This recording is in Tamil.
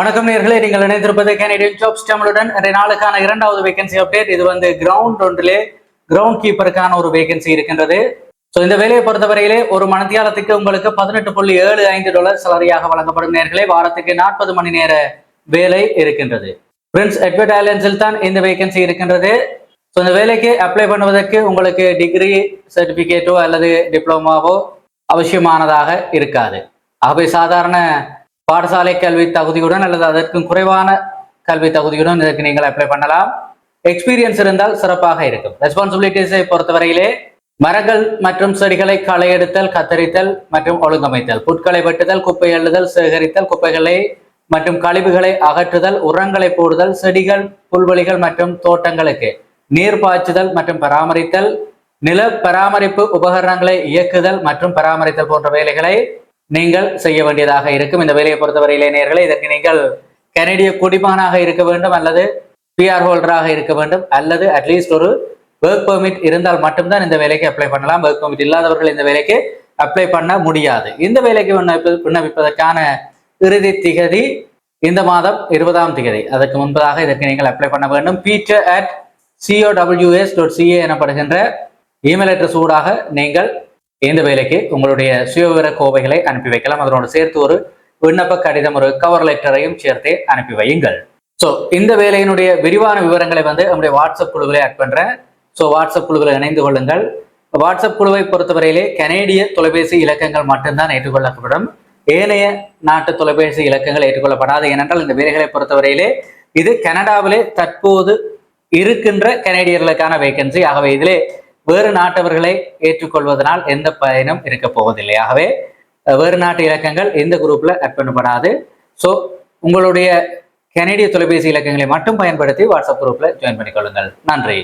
வணக்கம் நேர்களே நீங்கள் இணைந்திருப்பது கனடியன் ஜாப்ஸ் தமிழுடன் இன்றைய நாளுக்கான இரண்டாவது வேகன்சி அப்டேட் இது வந்து கிரவுண்ட் ஒன்றிலே கிரவுண்ட் கீப்பருக்கான ஒரு வேகன்சி இருக்கின்றது. ஸோ இந்த வேலையை பொறுத்தவரையிலே ஒரு மணித்தியாலத்துக்கு உங்களுக்கு பதினெட்டு புள்ளி ஏழு ஐந்து டாலர் சலரியாக வழங்கப்படும் நேர்களே. வாரத்துக்கு நாற்பது மணி நேர வேலை இருக்கின்றது. பிரின்ஸ் எட்வர்ட் ஐலண்ட்ஸில் தான் இந்த வேகன்சி இருக்கின்றது. ஸோ இந்த வேலைக்கு அப்ளை பண்ணுவதற்கு உங்களுக்கு டிகிரி சர்டிஃபிகேட்டோ அல்லது டிப்ளமாவோ அவசியமானதாக இருக்காது. ஆகவே சாதாரண பாடசாலை கல்வி தகுதியுடன் அல்லது அதற்கும் குறைவான கல்வி தகுதியுடன் இதற்கு நீங்கள் அப்ளை பண்ணலாம். எக்ஸ்பீரியன்ஸ் இருந்தால் சிறப்பாக இருக்கும். ரெஸ்பான்சிபிலிட்டிஸை பொறுத்தவரையிலே மரங்கள் மற்றும் செடிகளை களை எடுத்தல் கத்தரித்தல் மற்றும் ஒழுங்கமைத்தல் புட்களை வெட்டுதல் குப்பை எழுதல் சேகரித்தல் குப்பைகளை மற்றும் கழிவுகளை அகற்றுதல் உரங்களை போடுதல் செடிகள் புல்வெளிகள் மற்றும் தோட்டங்களுக்கு நீர் பாய்ச்சுதல் மற்றும் பராமரித்தல் நில பராமரிப்பு உபகரணங்களை இயக்குதல் மற்றும் பராமரித்தல் போன்ற வேலைகளை நீங்கள் செய்ய வேண்டியதாக இருக்கும். இந்த வேலையை பொறுத்தவரையிலே நேர்களே இதற்கு நீங்கள் கனடிய குடிமானாக இருக்க வேண்டும் அல்லது பிஆர் ஹோல்டராக இருக்க வேண்டும். அல்லது அட்லீஸ்ட் ஒரு ஒர்க் பெர்மிட் இருந்தால் மட்டும்தான் இந்த வேலைக்கு அப்ளை பண்ணலாம். ஒர்க் பெர்மிட் இல்லாதவர்கள் இந்த வேலைக்கு அப்ளை பண்ண முடியாது. இந்த வேலைக்கு விண்ணப்பிப்பதற்கான இறுதி திகதி இந்த மாதம் இருபதாம் திகதி. அதற்கு முன்பதாக இதற்கு நீங்கள் அப்ளை பண்ண வேண்டும். Peter at C O W S dot CA எனப்படுகின்ற இமெயில் அட்ரஸ் ஊடாக நீங்கள் இந்த வேலைக்கு உங்களுடைய சுயவிவர கோவைகளை அனுப்பி வைக்கலாம். அதனோடு சேர்த்து ஒரு விண்ணப்ப கடிதம் ஒரு கவர் லெட்டரையும் சேர்த்து அனுப்பி வையுங்கள். ஸோ இந்த வேலையினுடைய விரிவான விவரங்களை வந்து நம்முடைய வாட்ஸ்அப் குழுவிலே ஆட் பண்ணுறேன் ஸோ வாட்ஸ்அப் குழுவில் இணைந்து கொள்ளுங்கள். வாட்ஸ்அப் குழுவை பொறுத்தவரையிலே கனேடிய தொலைபேசி இலக்கங்கள் மட்டும்தான் ஏற்றுக்கொள்ளப்படும். ஏனைய நாட்டு தொலைபேசி இலக்கங்கள் ஏற்றுக்கொள்ளப்படாது. ஏனென்றால் இந்த வேலைகளை பொறுத்தவரையிலே இது கனடாவிலே தற்போது இருக்கின்ற கனேடியர்களுக்கான வேகன்சி ஆகவே இதிலே வேறு நாட்டவர்களை ஏற்றுக்கொள்வதனால் எந்த பயனும் இருக்க போவதில்லை. ஆகவே வேறு நாட்டு இலக்கங்கள் எந்த குரூப்ல ஆட் பண்ணப்படாது. ஸோ உங்களுடைய கனேடிய தொலைபேசி இலக்கங்களை மட்டும் பயன்படுத்தி வாட்ஸ்அப் குரூப்ல ஜாயின் பண்ணிக்கொள்ளுங்கள். நன்றி.